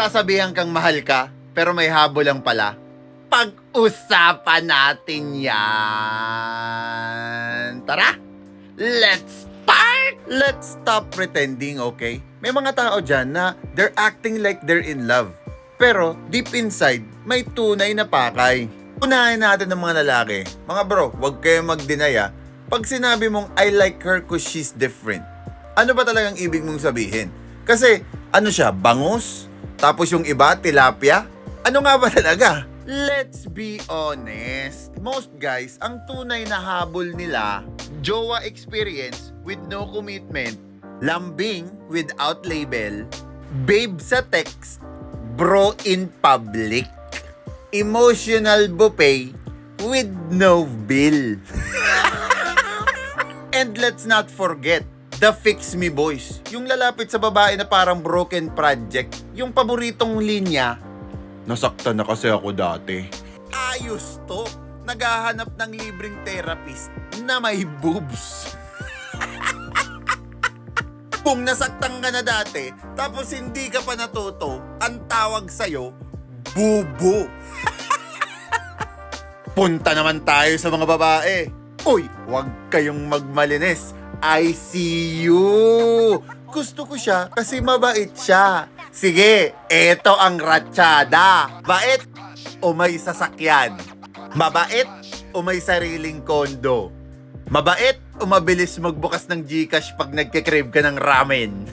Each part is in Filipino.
Sasabihan kang mahal ka, pero may habol lang pala. Pag-usapan natin yan. Tara! Let's start! Let's stop pretending, okay? May mga tao dyan na they're acting like they're in love. Pero deep inside, may tunay na pakay. Unahin natin ng mga lalaki. Mga bro, huwag kayong mag-deny ah. Pag sinabi mong I like her cause she's different, ano ba talagang ibig mong sabihin? Kasi ano siya, bangus? Tapos yung iba, tilapia? Ano nga ba talaga? Let's be honest. Most guys, ang tunay na habol nila, jowa experience with no commitment, lambing without label, babe sa text, bro in public, emotional buffet with no bill. And let's not forget, the Fix Me Boys. Yung lalapit sa babae na parang broken project. Yung paboritong linya, nasaktan na kasi ako dati. Ayos to. Naghahanap ng libreng therapist na may boobs. Kung nasaktan ka na dati, tapos hindi ka pa natuto, ang tawag sa'yo, bubo. Punta naman tayo sa mga babae. Uy, huwag kayong magmalinis. I see you. Gusto ko siya kasi mabait siya. Sige, eto ang ratsyada. Bait o may sasakyan? Mabait o may sariling kondo? Mabait o mabilis magbukas ng Gcash pag nagkikrave ka ng ramen?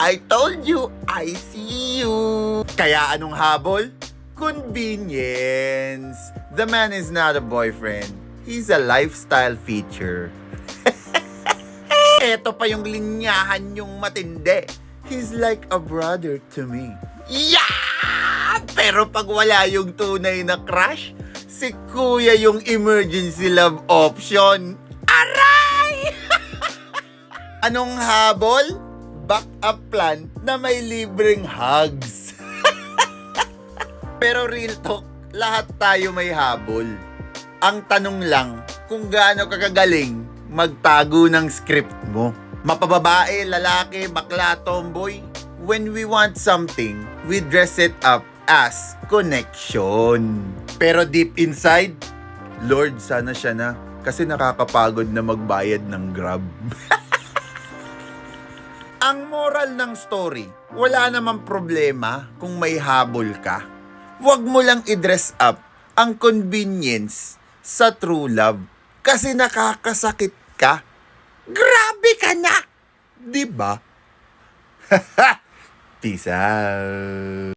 I told you, I see you. Kaya anong habol? Convenience. The man is not a boyfriend. He's a lifestyle feature. Eto pa yung linyahan yung matindi. He's like a brother to me. Yeah! Pero pag wala yung tunay na crush, si kuya yung emergency love option. Aray! Anong habol? Backup plan na may libreng hugs. Pero real talk, lahat tayo may habol. Ang tanong lang, kung gaano ka kagaling magtago ng script mo. Mapababae, lalaki, bakla, tomboy. When we want something, we dress it up as connection. Pero deep inside, Lord, sana siya na. Kasi nakakapagod na magbayad ng grab. Ang moral ng story, wala namang problema kung may habol ka. Huwag mo lang i-dress up ang convenience sa true love kasi nakakasakit ka. Grabe ka na! 'Di ba? Peace out.